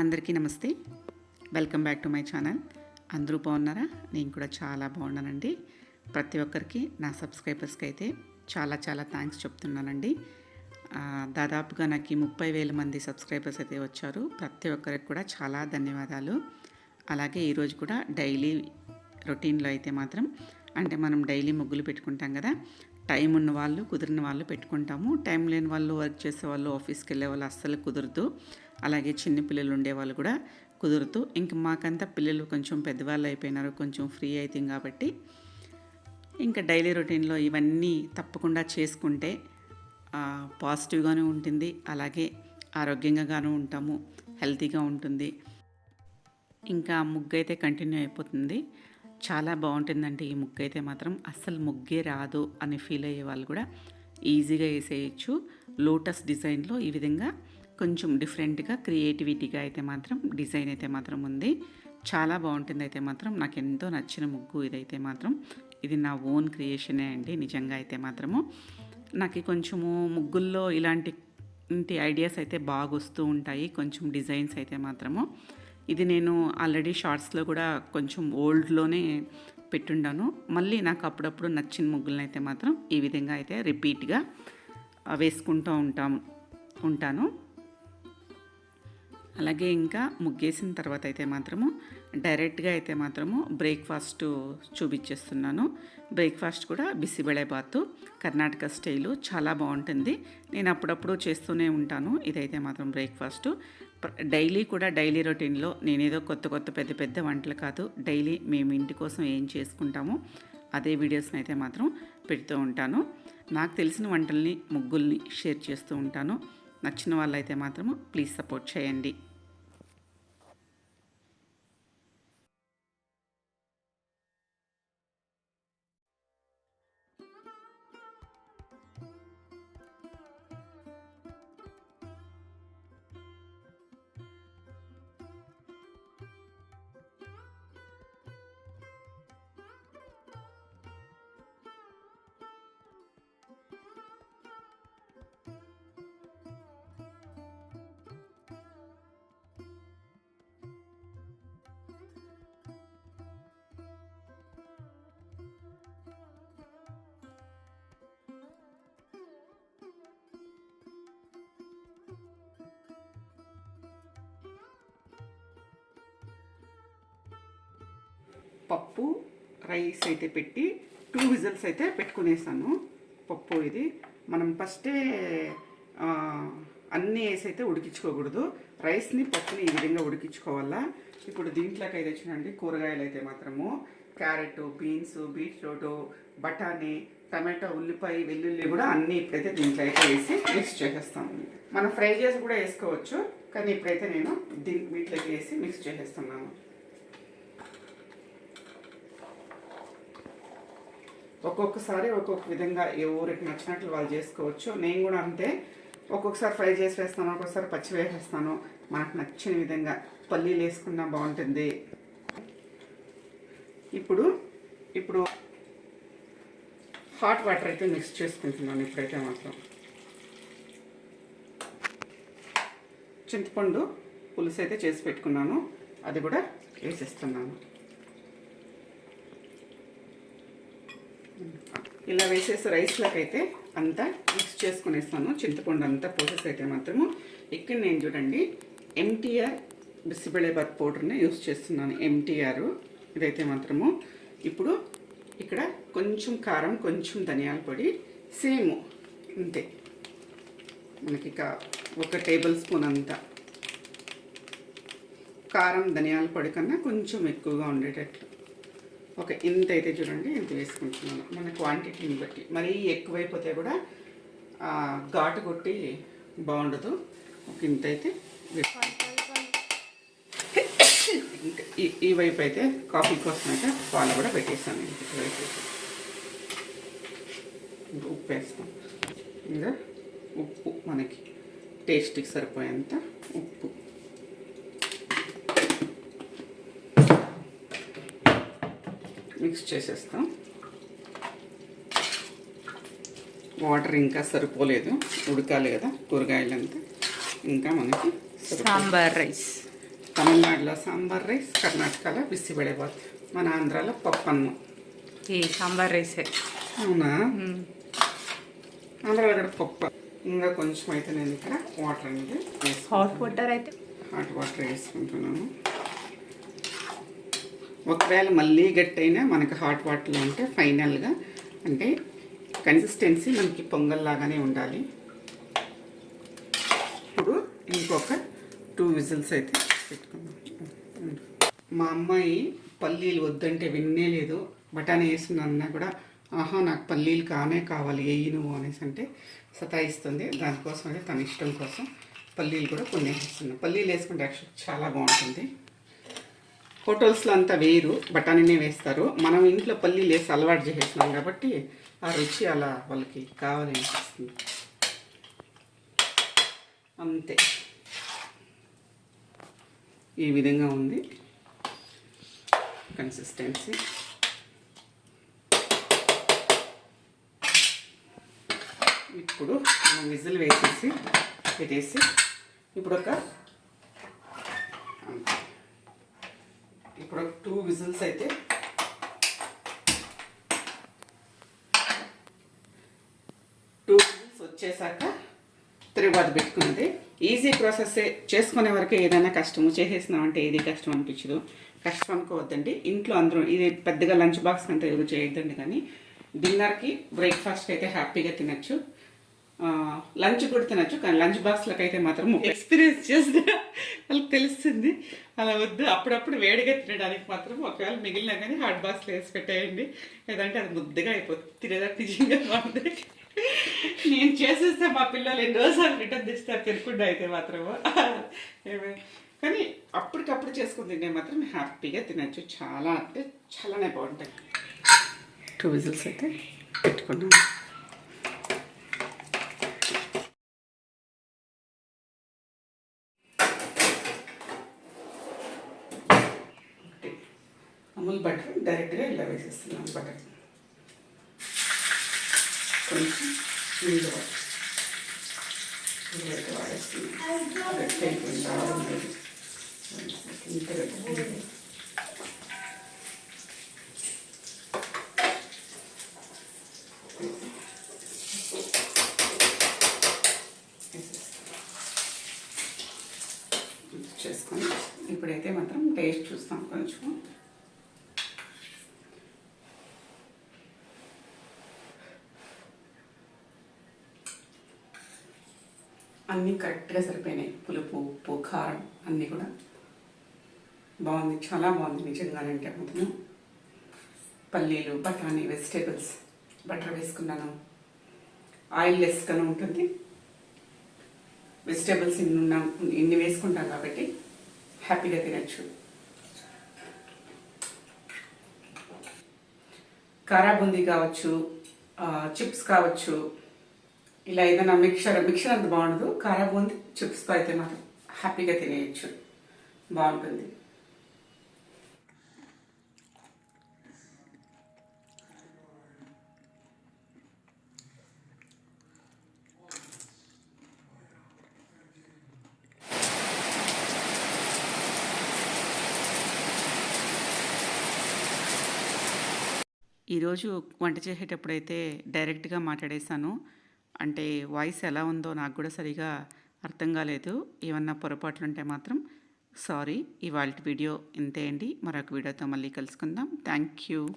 అందరికీ నమస్తే. Welcome back to my channel అందరూ బాగున్నారా? నేను కూడా చాలా బాగున్నానండి. ప్రతి ఒక్కరికి నా సబ్స్క్రైబర్స్కి అయితే చాలా చాలా థ్యాంక్స్ చెప్తున్నానండి. దాదాపుగా నాకు ముప్పై వేల మంది సబ్స్క్రైబర్స్ అయితే వచ్చారు. ప్రతి ఒక్కరికి కూడా చాలా ధన్యవాదాలు. అలాగే ఈరోజు కూడా డైలీ రొటీన్లో అయితే మాత్రం అంటే మనం డైలీ ముగ్గులు పెట్టుకుంటాం కదా టైం ఉన్న వాళ్ళు కుదిరిన వాళ్ళు పెట్టుకుంటాము. టైం లేని వాళ్ళు వర్క్ చేసే వాళ్ళు ఆఫీస్కి వెళ్ళే వాళ్ళు అస్సలు కుదరదు. అలాగే చిన్న పిల్లలు ఉండేవాళ్ళు కూడా కుదురుతూ ఇంక మాకంతా పిల్లలు కొంచెం పెద్దవాళ్ళు అయిపోయినారు కొంచెం ఫ్రీ అవుతుంది కాబట్టి. ఇంకా డైలీ రొటీన్లో ఇవన్నీ తప్పకుండా చేసుకుంటే పాజిటివ్గానే ఉంటుంది. అలాగే ఆరోగ్యంగాను ఉంటాము. హెల్తీగా ఉంటుంది. ఇంకా ముగ్గు అయితే కంటిన్యూ అయిపోతుంది. చాలా బాగుంటుందండి. ఈ ముగ్గు అయితే మాత్రం అస్సలు ముగ్గే రాదు అని ఫీల్ అయ్యే వాళ్ళు కూడా ఈజీగా వేసేయచ్చు. లోటస్ డిజైన్లో ఈ విధంగా కొంచెం డిఫరెంట్గా క్రియేటివిటీగా అయితే మాత్రం డిజైన్ అయితే మాత్రం ఉంది. చాలా బాగుంటుంది అయితే మాత్రం. నాకు ఎంతో నచ్చిన ముగ్గు ఇదైతే మాత్రం. ఇది నా ఓన్ క్రియేషనే అండి నిజంగా అయితే మాత్రము. నాకు కొంచెము ముగ్గుల్లో ఇలాంటి ఇంటి ఐడియాస్ అయితే బాగా వస్తూ ఉంటాయి. కొంచెం డిజైన్స్ అయితే మాత్రము. ఇది నేను ఆల్రెడీ షార్ట్స్లో కూడా కొంచెం ఓల్డ్లోనే పెట్టుండాను. మళ్ళీ నాకు అప్పుడప్పుడు నచ్చిన ముగ్గులను అయితే మాత్రం ఈ విధంగా అయితే రిపీట్గా వేసుకుంటూ ఉంటాం ఉంటాను. అలాగే ఇంకా ముగ్గేసిన తర్వాత అయితే మాత్రము డైరెక్ట్గా అయితే మాత్రము బ్రేక్ఫాస్ట్ చూపించేస్తున్నాను బ్రేక్ఫాస్ట్ కూడా బిసిబెళేబాతు కర్ణాటక స్టైలు చాలా బాగుంటుంది నేను అప్పుడప్పుడు చేస్తూనే ఉంటాను. ఇదైతే మాత్రం బ్రేక్ఫాస్ట్. డైలీ కూడా డైలీ రొటీన్లో నేనేదో కొత్త కొత్త పెద్ద పెద్ద వంటలు కాదు డైలీ మేము ఇంటి కోసం ఏం చేసుకుంటామో అదే వీడియోస్ని అయితే మాత్రం పెడుతూ ఉంటాను. నాకు తెలిసిన వంటల్ని ముగ్గుల్ని షేర్ చేస్తూ ఉంటాను. నచ్చిన వాళ్ళైతే మాత్రము ప్లీజ్ సపోర్ట్ చేయండి. పప్పు రైస్ అయితే పెట్టి టూ విజిల్స్ అయితే పెట్టుకునేసాను. పప్పు ఇది. మనం ఫస్టే అన్నీ వేసి అయితే ఉడికించుకోకూడదు. రైస్ని పప్పుని ఈ విధంగా ఉడికించుకోవాలా. ఇప్పుడు దీంట్లోకి అయితే చూడండి కూరగాయలు అయితే మాత్రము. క్యారెట్ బీన్స్ బీట్రూట్ బఠానీ టమాటో ఉల్లిపాయ వెల్లుల్లి కూడా అన్నీ ఇప్పుడైతే దీంట్లో అయితే వేసి మిక్స్ చేసేస్తాము. మనం ఫ్రై చేసి కూడా వేసుకోవచ్చు. కానీ ఇప్పుడైతే నేను దీని వీటిలోకి వేసి మిక్స్ చేసేస్తున్నాను. ఒక్కొక్కసారి ఒక్కొక్క విధంగా ఏ ఊరికి నచ్చినట్లు వాళ్ళు చేసుకోవచ్చు. నేను కూడా అంతే. ఒక్కొక్కసారి ఫ్రై చేసి వేస్తాను ఒక్కొక్కసారి పచ్చి వేసేస్తాను. మనకు నచ్చిన విధంగా పల్లీలు వేసుకున్నా బాగుంటుంది. ఇప్పుడు ఇప్పుడు హాట్ వాటర్ అయితే మిక్స్ చేసుకుంటున్నాను ఇప్పుడైతే మాత్రం. చింతపండు పులుసు అయితే చేసి పెట్టుకున్నాను. అది కూడా వేసేస్తున్నాను. ఇలా వేసేసి రైస్లోకి అయితే అంతా మిక్స్ చేసుకునేస్తాను. చింతపండు అంతా పోసేసి అయితే మాత్రము. ఇక్కడ నేను చూడండి ఎంటీఆర్ బిసిబెళేబాత్ పౌడర్ని యూస్ చేస్తున్నాను. ఎంటీఆర్ ఇదైతే మాత్రము. ఇప్పుడు ఇక్కడ కొంచెం కారం కొంచెం ధనియాల పొడి సేమ్ అంతే. మనకి ఇక ఒక టేబుల్ స్పూన్ అంతా. కారం ధనియాల పొడి కన్నా కొంచెం ఎక్కువగా ఉండేటట్లు. ఓకే ఇంత అయితే చూడండి ఇంత వేసుకుంటున్నాను. మన క్వాంటిటీని బట్టి. మరీ ఎక్కువైపోతే కూడా ఘాటు కొట్టి బాగుండదు. ఒక ఇంత అయితే ఇంకా ఈ- వైపు అయితే కాఫీ కోసం అయితే పాలు కూడా పెట్టేస్తాను. ఇంక ఇంకా ఉప్పు వేస్తాం. ఇంకా ఉప్పు మనకి టేస్ట్కి సరిపోయేంత ఉప్పు. మిక్స్ చేసేస్తాం. వాటర్ ఇంకా సరిపోలేదు ఉడకాలి కదా కూరగాయలంతా. ఇంకా మనకి సాంబార్ రైస్. తమిళనాడులో సాంబార్ రైస్ కర్ణాటకలో బిసిబెడేబాత్ మన ఆంధ్రాలో పప్పు అన్నం ఈ సాంబార్ రైసే. అవునా? ఆంధ్రాలో కూడా పప్పు. ఇంకా కొంచెం అయితే నేను ఇక్కడ వాటర్ అనేది హాట్ వాటర్ అయితే. హాట్ వాటర్ వేసుకుంటున్నాను. ఒకవేళ మళ్ళీ గట్టయినా మనకి హాట్ వాటర్లో ఉంటే ఫైనల్గా అంటే కన్సిస్టెన్సీ మనకి పొంగల్లాగానే ఉండాలి. ఇప్పుడు ఇంకొక టూ విజిల్స్ అయితే పెట్టుకుందాం. మా అమ్మాయి పల్లీలు వద్దంటే విన్నే లేదు. బఠానీ వేసిందన్నా కూడా ఆహా నాకు పల్లీలు కానే కావాలి ఏ నువ్వు అనేసి అంటే సతాయిస్తుంది. దానికోసం అయితే తన ఇష్టం కోసం పల్లీలు కూడా కొన్ని వేస్తున్నాను పల్లీలు వేసుకుంటే యాక్చువల్ చాలా బాగుంటుంది. హోటల్స్లో అంతా వేరు బఠానీనే వేస్తారు. మనం ఇంట్లో పల్లీలు వేసి అలవాటు చేసేస్తున్నాం కాబట్టి ఆ రుచి అలా వాళ్ళకి కావాలనిపిస్తుంది అంతే. ఈ విధంగా ఉంది. కన్సిస్టెన్సీ. ఇప్పుడు మనం విజిల్ వేసేసి పెట్టేసి ఇప్పుడు ఒక ఇప్పుడు టూ విజిల్స్ అయితే టూ విజిల్స్ వచ్చేసాక తిరుగుబాత పెట్టుకుంది ఈజీ ప్రాసెస్ చేసుకునే వరకు ఏదైనా కష్టము చేసేసినామంటే ఏది కష్టం అనిపించదు. కష్టం అనుకోవద్దండి. ఇంట్లో అందరూ ఇది పెద్దగా లంచ్ బాక్స్ అంతా ఎవరు చేయొద్దండి కానీ డిన్నర్కి బ్రేక్ఫాస్ట్కి అయితే హ్యాపీగా తినచ్చు. లంచ్ కూడా తినచ్చు కానీ లంచ్ బాక్స్లకు అయితే మాత్రం ఎక్స్పీరియన్స్ చేస్తే వాళ్ళకి తెలుస్తుంది. అలా వద్దు. అప్పుడప్పుడు వేడిగా తినడానికి మాత్రం ఒకవేళ మిగిలినా కానీ హాట్ బాక్స్లో వేసి పెట్టేయండి. లేదంటే అది ముద్దగా అయిపోతుంది. తినేదానికి నిజంగా బాగుంది. నేను చేసేస్తే మా పిల్లలు ఎన్నోసార్లు రిటర్న్ తెస్తారు తినకుండా అయితే మాత్రము ఏమే- కానీ అప్పటికప్పుడు చేసుకుని తింటే మాత్రం హ్యాపీగా తినచ్చు. చాలా అంటే చాలానే బాగుంటాయి. టూ విజిల్స్ అయితే పెట్టుకున్నాను. అమూల్ బటర్ డైరెక్ట్గా ఇలా వేసేస్తున్నాను బటర్ కొంచెం నీళ్ళు వాడేస్తున్నాను గట్టి అయిపోయింది. చేసుకొని ఇప్పుడైతే మాత్రం టేస్ట్ చూస్తాం కొంచెం. అన్నీ కరెక్ట్గా సరిపోయినాయి. పులుపు ఉప్పు కారం అన్నీ కూడా. బాగుంది. చాలా బాగుంది నిజంగానంటే అంటే మాత్రం పల్లీలు బఠానీ వెజిటేబుల్స్. బటర్ వేసుకున్నాను. ఆయిల్ లెస్గానే ఉంటుంది. వెజిటేబుల్స్ ఇన్ని ఉన్నాం ఇన్ని వేసుకుంటాం కాబట్టి హ్యాపీగా తినచ్చు. కారా బూందీ కావచ్చు చిప్స్ కావచ్చు ఇలా ఏదైనా మిక్చర్ మిక్చర్ అంత బాగుండదు. కారా బూంది చిప్స్తో అయితే మాత్రం. హ్యాపీగా తినేయచ్చు. బాగుంటుంది. ఈరోజు వంట చేసేటప్పుడైతే డైరెక్ట్గా మాట్లాడేశాను. అంటే వాయిస్ ఎలా ఉందో నాకు కూడా సరిగా అర్థం కాలేదు. ఏమన్నా పొరపాట్లు ఉంటే మాత్రం సారీ. ఇవాళ వీడియో ఇంతే అండి. మరొక వీడియోతో మళ్ళీ కలుసుకుందాం. Thank you.